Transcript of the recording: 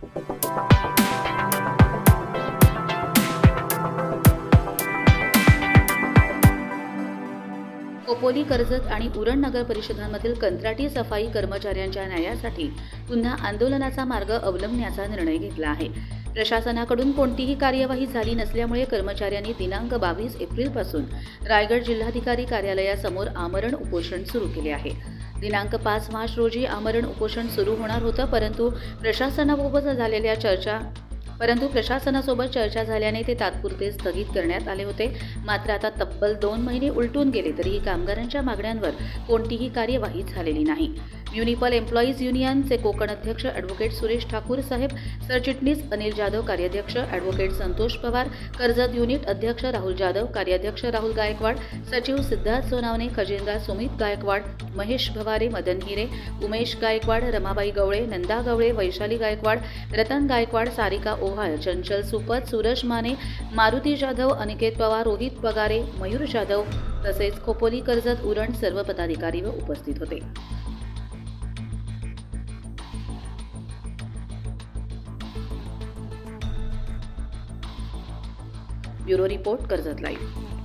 खोपोली कर्जत आणि उरण नगर परिषदांमधील कंत्राटी सफाई कर्मचाऱ्यांच्या न्यायासाठी पुन्हा आंदोलनाचा मार्ग अवलंबण्याचा निर्णय घेतला आहे. प्रशासनाकडून कोणतीही कार्यवाही झाली नसल्यामुळे कर्मचाऱ्यांनी दिनांक बावीस एप्रिलपासून रायगड जिल्हाधिकारी कार्यालयासमोर आमरण उपोषण सुरू केले आहे. दिनांक पाच मार्च रोजी आमरण उपोषण सुरू होणार होतं परंतु प्रशासनाबरोबर झालेल्या चर्चा परंतु प्रशासनासोबत चर्चा झाल्याने ते तात्पुरते स्थगित करण्यात आले होते. मात्र आता तब्बल दोन महिने उलटून गेले तरीही कामगारांच्या मागण्यांवर कोणतीही कार्यवाही झालेली नाही. म्युनिपल एम्प्लॉईज युनियनचे कोकण अध्यक्ष ॲडव्होकेट सुरेश ठाकूर साहेब सरचिटणीस अनिल जाधव कार्याध्यक्ष ॲडव्होकेट संतोष पवार कर्जत युनिट अध्यक्ष राहुल जाधव कार्याध्यक्ष राहुल गायकवाड सचिव सिद्धार्थ सोनावणे खजिनदार सुमित गायकवाड महेश भवारे मदन हिरे उमेश गायकवाड रमाबाई गवळे नंदा गवळे वैशाली गायकवाड रतन गायकवाड सारिका ओ. ओहाळ चंचल सुपत सूरज माने मारुती जाधव अनिकेत पवार रोहित पगारे मयूर जाधव तसेच खोपोली कर्जत उरण सर्व पदाधिकारी व उपस्थित होते. Bureau report Karjat live.